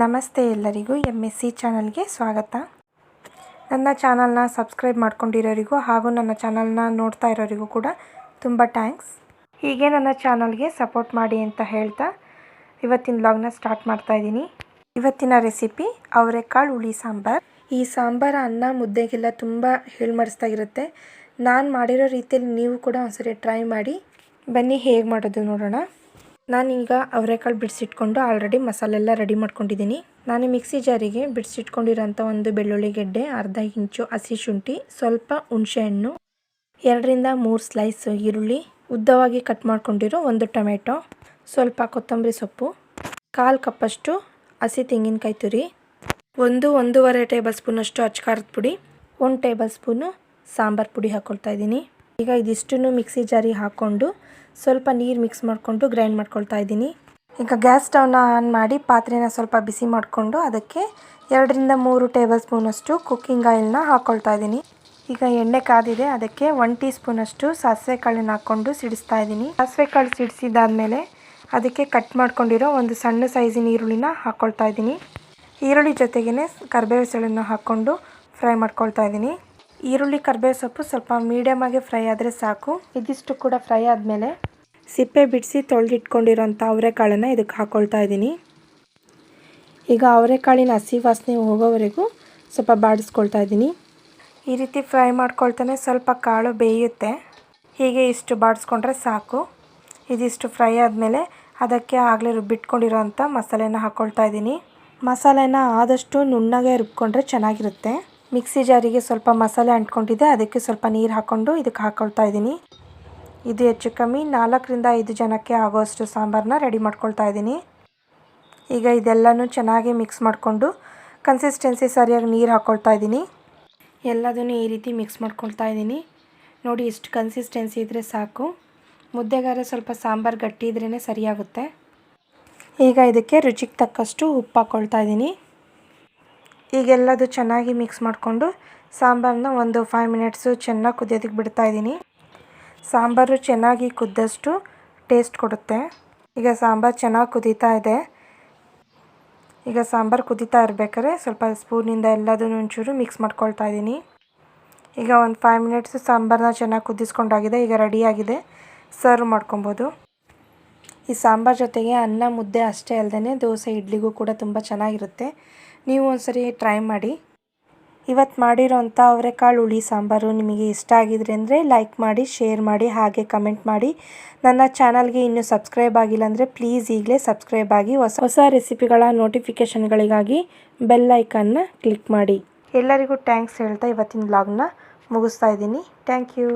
ನಮಸ್ತೆ ಎಲ್ಲರಿಗೂ M S C ಚಾನಲ್ಗೆ ಸ್ವಾಗತ. ನನ್ನ ಚಾನಲ್ನ ಸಬ್ಸ್ಕ್ರೈಬ್ ಮಾಡ್ಕೊಂಡಿರೋರಿಗೂ ಹಾಗೂ ನನ್ನ ಚಾನಲ್ನ ನೋಡ್ತಾ ಇರೋರಿಗೂ ಕೂಡ ತುಂಬ ಥ್ಯಾಂಕ್ಸ್. ಹೀಗೆ ನನ್ನ ಚಾನಲ್ಗೆ ಸಪೋರ್ಟ್ ಮಾಡಿ ಅಂತ ಹೇಳ್ತಾ ಇವತ್ತಿನ ಬ್ಲಾಗ್ನ ಸ್ಟಾರ್ಟ್ ಮಾಡ್ತಾ ಇದ್ದೀನಿ. ಇವತ್ತಿನ ರೆಸಿಪಿ ಅವರೆಕಾಳು ಹುಳಿ ಸಾಂಬಾರ್. ಈ ಸಾಂಬಾರ ಅನ್ನ ಮುದ್ದೆಗೆಲ್ಲ ತುಂಬ ಹೇಳ್ಮಡಿಸ್ತಾ ಇರುತ್ತೆ. ನಾನು ಮಾಡಿರೋ ರೀತಿಯಲ್ಲಿ ನೀವು ಕೂಡ ಒಂದ್ಸರಿ ಟ್ರೈ ಮಾಡಿ. ಬನ್ನಿ ಹೇಗೆ ಮಾಡೋದು ನೋಡೋಣ. ನಾನೀಗ ಅವರೆಕಾಳು ಬಿಡಿಸಿಟ್ಕೊಂಡು ಆಲ್ರೆಡಿ ಮಸಾಲೆ ಎಲ್ಲ ರೆಡಿ ಮಾಡ್ಕೊಂಡಿದ್ದೀನಿ. ನಾನು ಮಿಕ್ಸಿ ಜಾರಿಗೆ ಬಿಡಿಸಿಟ್ಕೊಂಡಿರೋಂಥ ಒಂದು ಬೆಳ್ಳುಳ್ಳಿ ಗೆಡ್ಡೆ, ಅರ್ಧ ಇಂಚು ಹಸಿ ಶುಂಠಿ, ಸ್ವಲ್ಪ ಹುಣಸೆಹಣ್ಣು ಎರಡರಿಂದ ಮೂರು ಸ್ಲೈಸ್ ಈರುಳ್ಳಿ, ಉದ್ದವಾಗಿ ಕಟ್ ಮಾಡ್ಕೊಂಡಿರೋ ಒಂದು ಟೊಮೆಟೊ, ಸ್ವಲ್ಪ ಕೊತ್ತಂಬರಿ ಸೊಪ್ಪು, ಕಾಲು ಕಪ್ಪಷ್ಟು ಹಸಿ ತೆಂಗಿನಕಾಯಿ ತುರಿ, ಒಂದು ಒಂದೂವರೆ ಟೇಬಲ್ ಸ್ಪೂನಷ್ಟು ಅಚ್ಕಾರದ ಪುಡಿ, ಒಂದು ಟೇಬಲ್ ಸ್ಪೂನು ಸಾಂಬಾರು ಪುಡಿ ಹಾಕ್ಕೊಳ್ತಾ ಇದ್ದೀನಿ. ಈಗ ಇದಿಷ್ಟನ್ನು ಮಿಕ್ಸಿ ಜಾರಿ ಹಾಕ್ಕೊಂಡು ಸ್ವಲ್ಪ ನೀರು ಮಿಕ್ಸ್ ಮಾಡಿಕೊಂಡು ಗ್ರೈಂಡ್ ಮಾಡ್ಕೊಳ್ತಾ ಇದ್ದೀನಿ. ಈಗ ಗ್ಯಾಸ್ ಸ್ಟವ್ನ ಆನ್ ಮಾಡಿ ಪಾತ್ರೆನ ಸ್ವಲ್ಪ ಬಿಸಿ ಮಾಡಿಕೊಂಡು ಅದಕ್ಕೆ ಎರಡರಿಂದ ಮೂರು ಟೇಬಲ್ ಸ್ಪೂನಷ್ಟು ಕುಕ್ಕಿಂಗ್ ಆಯಿಲ್ನ ಹಾಕ್ಕೊಳ್ತಾ ಇದ್ದೀನಿ. ಈಗ ಎಣ್ಣೆ ಕಾದಿದೆ, ಅದಕ್ಕೆ ಒನ್ ಟೀ ಸ್ಪೂನಷ್ಟು ಸಾಸಿವೆ ಕಾಳನ್ನ ಹಾಕ್ಕೊಂಡು ಸಿಡಿಸ್ತಾ ಇದ್ದೀನಿ. ಸಾಸಿವೆ ಕಾಳು ಸಿಡಿಸಿದಾದ್ಮೇಲೆ ಅದಕ್ಕೆ ಕಟ್ ಮಾಡ್ಕೊಂಡಿರೋ ಒಂದು ಸಣ್ಣ ಸೈಜಿನ ಈರುಳ್ಳಿನ ಹಾಕ್ಕೊಳ್ತಾ ಇದ್ದೀನಿ. ಈರುಳ್ಳಿ ಜೊತೆಗೇ ಕರ್ಬೇವು ಸೆಳನ್ನು ಹಾಕ್ಕೊಂಡು ಫ್ರೈ ಮಾಡ್ಕೊಳ್ತಾ ಇದ್ದೀನಿ. ಈರುಳ್ಳಿ ಕರ್ಬೇವು ಸೊಪ್ಪು ಸ್ವಲ್ಪ ಮೀಡಿಯಮ್ ಆಗಿ ಫ್ರೈ ಆದರೆ ಸಾಕು. ಇದಿಷ್ಟು ಕೂಡ ಫ್ರೈ ಆದಮೇಲೆ ಸಿಪ್ಪೆ ಬಿಡಿಸಿ ತೊಳೆದಿಟ್ಕೊಂಡಿರೋಂಥ ಅವರೆಕಾಳನ್ನು ಇದಕ್ಕೆ ಹಾಕ್ಕೊಳ್ತಾ ಇದ್ದೀನಿ. ಈಗ ಅವರೆಕಾಳಿನ ಹಸಿ ವಾಸನೆ ಹೋಗೋವರೆಗೂ ಸ್ವಲ್ಪ ಬಾಡಿಸ್ಕೊಳ್ತಾ ಇದ್ದೀನಿ. ಈ ರೀತಿ ಫ್ರೈ ಮಾಡ್ಕೊಳ್ತಾನೆ ಸ್ವಲ್ಪ ಕಾಳು ಬೇಯುತ್ತೆ. ಹೀಗೆ ಇಷ್ಟು ಬಾಡಿಸ್ಕೊಂಡ್ರೆ ಸಾಕು. ಇದಿಷ್ಟು ಫ್ರೈ ಆದಮೇಲೆ ಅದಕ್ಕೆ ಆಗಲೇ ರುಬ್ಬಿಟ್ಕೊಂಡಿರೋಂಥ ಮಸಾಲೆನ ಹಾಕ್ಕೊಳ್ತಾ ಇದ್ದೀನಿ. ಮಸಾಲೆನ ಆದಷ್ಟು ನುಣ್ಣಗೆ ರುಬ್ಕೊಂಡ್ರೆ ಚೆನ್ನಾಗಿರುತ್ತೆ. ಮಿಕ್ಸಿ ಜಾರಿಗೆ ಸ್ವಲ್ಪ ಮಸಾಲೆ ಅಂಟ್ಕೊಂಡಿದೆ ಅದಕ್ಕೆ ಸ್ವಲ್ಪ ನೀರು ಹಾಕ್ಕೊಂಡು ಇದಕ್ಕೆ ಹಾಕ್ಕೊಳ್ತಾ ಇದ್ದೀನಿ. ಇದು ಹೆಚ್ಚು ಕಮ್ಮಿ ನಾಲ್ಕರಿಂದ ಐದು ಜನಕ್ಕೆ ಆಗೋಷ್ಟು ಸಾಂಬಾರನ್ನ ರೆಡಿ ಮಾಡ್ಕೊಳ್ತಾ ಇದ್ದೀನಿ. ಈಗ ಇದೆಲ್ಲನೂ ಚೆನ್ನಾಗಿ ಮಿಕ್ಸ್ ಮಾಡಿಕೊಂಡು ಕನ್ಸಿಸ್ಟೆನ್ಸಿ ಸರಿಯಾಗಿ ನೀರು ಹಾಕ್ಕೊಳ್ತಾ ಇದ್ದೀನಿ. ಎಲ್ಲದನ್ನು ಈ ರೀತಿ ಮಿಕ್ಸ್ ಮಾಡ್ಕೊಳ್ತಾ ಇದ್ದೀನಿ. ನೋಡಿ ಇಷ್ಟು ಕನ್ಸಿಸ್ಟೆನ್ಸಿ ಇದ್ದರೆ ಸಾಕು. ಮುದ್ದೆಗಾರ ಸ್ವಲ್ಪ ಸಾಂಬಾರು ಗಟ್ಟಿ ಇದ್ರೇ ಸರಿಯಾಗುತ್ತೆ. ಈಗ ಇದಕ್ಕೆ ರುಚಿಗೆ ತಕ್ಕಷ್ಟು ಉಪ್ಪು ಹಾಕ್ಕೊಳ್ತಾ ಇದ್ದೀನಿ. ಈಗೆಲ್ಲದು ಚೆನ್ನಾಗಿ ಮಿಕ್ಸ್ ಮಾಡಿಕೊಂಡು ಸಾಂಬಾರನ್ನ ಒಂದು ಫೈವ್ ಮಿನಿಟ್ಸು ಚೆನ್ನಾಗಿ ಕುದಿಯೋದಕ್ಕೆ ಬಿಡ್ತಾ ಇದ್ದೀನಿ. ಸಾಂಬಾರು ಚೆನ್ನಾಗಿ ಕುದ್ದಷ್ಟು ಟೇಸ್ಟ್ ಕೊಡುತ್ತೆ. ಈಗ ಸಾಂಬಾರು ಚೆನ್ನಾಗಿ ಕುದೀತಾ ಇದೆ. ಈಗ ಸಾಂಬಾರು ಕುದೀತಾ ಇರಬೇಕಾದ್ರೆ ಸ್ವಲ್ಪ ಸ್ಪೂನಿಂದ ಎಲ್ಲದನ್ನು ಒಂಚೂರು ಮಿಕ್ಸ್ ಮಾಡ್ಕೊಳ್ತಾ ಇದ್ದೀನಿ. ಈಗ ಒಂದು ಫೈವ್ ಮಿನಿಟ್ಸು ಸಾಂಬಾರನ್ನ ಚೆನ್ನಾಗಿ ಕುದಿಸ್ಕೊಂಡಾಗಿದೆ. ಈಗ ರೆಡಿಯಾಗಿದೆ ಸರ್ವ್ ಮಾಡ್ಕೊಬೋದು. ಈ ಸಾಂಬಾರು ಜೊತೆಗೆ ಅನ್ನ ಮುದ್ದೆ ಅಷ್ಟೇ ಅಲ್ಲದೆ ದೋಸೆ, ಇಡ್ಲಿಗೂ ಕೂಡ ತುಂಬ ಚೆನ್ನಾಗಿರುತ್ತೆ. ನೀವು ಒಂದ್ಸರಿ ಟ್ರೈ ಮಾಡಿ. ಇವತ್ತು ಮಾಡಿರೋಂಥ ಅವರೆಕಾಳು, ಹುಳಿ, ಸಾಂಬಾರು ನಿಮಗೆ ಇಷ್ಟ ಆಗಿದ್ರೆ ಅಂದರೆ ಲೈಕ್ ಮಾಡಿ ಶೇರ್ ಮಾಡಿ, ಹಾಗೆ ಕಮೆಂಟ್ ಮಾಡಿ. ನನ್ನ ಚಾನಲ್ಗೆ ಇನ್ನೂ ಸಬ್ಸ್ಕ್ರೈಬ್ ಆಗಿಲ್ಲ ಅಂದರೆ ಪ್ಲೀಸ್ ಈಗಲೇ ಸಬ್ಸ್ಕ್ರೈಬ್ ಆಗಿ ಹೊಸ ಹೊಸ ರೆಸಿಪಿಗಳ ನೋಟಿಫಿಕೇಷನ್ಗಳಿಗಾಗಿ ಬೆಲ್ ಐಕನ್ನ ಕ್ಲಿಕ್ ಮಾಡಿ. ಎಲ್ಲರಿಗೂ ಥ್ಯಾಂಕ್ಸ್ ಹೇಳ್ತಾ ಇವತ್ತಿನ ಬ್ಲಾಗ್ನ ಮುಗಿಸ್ತಾ ಇದ್ದೀನಿ. Thank you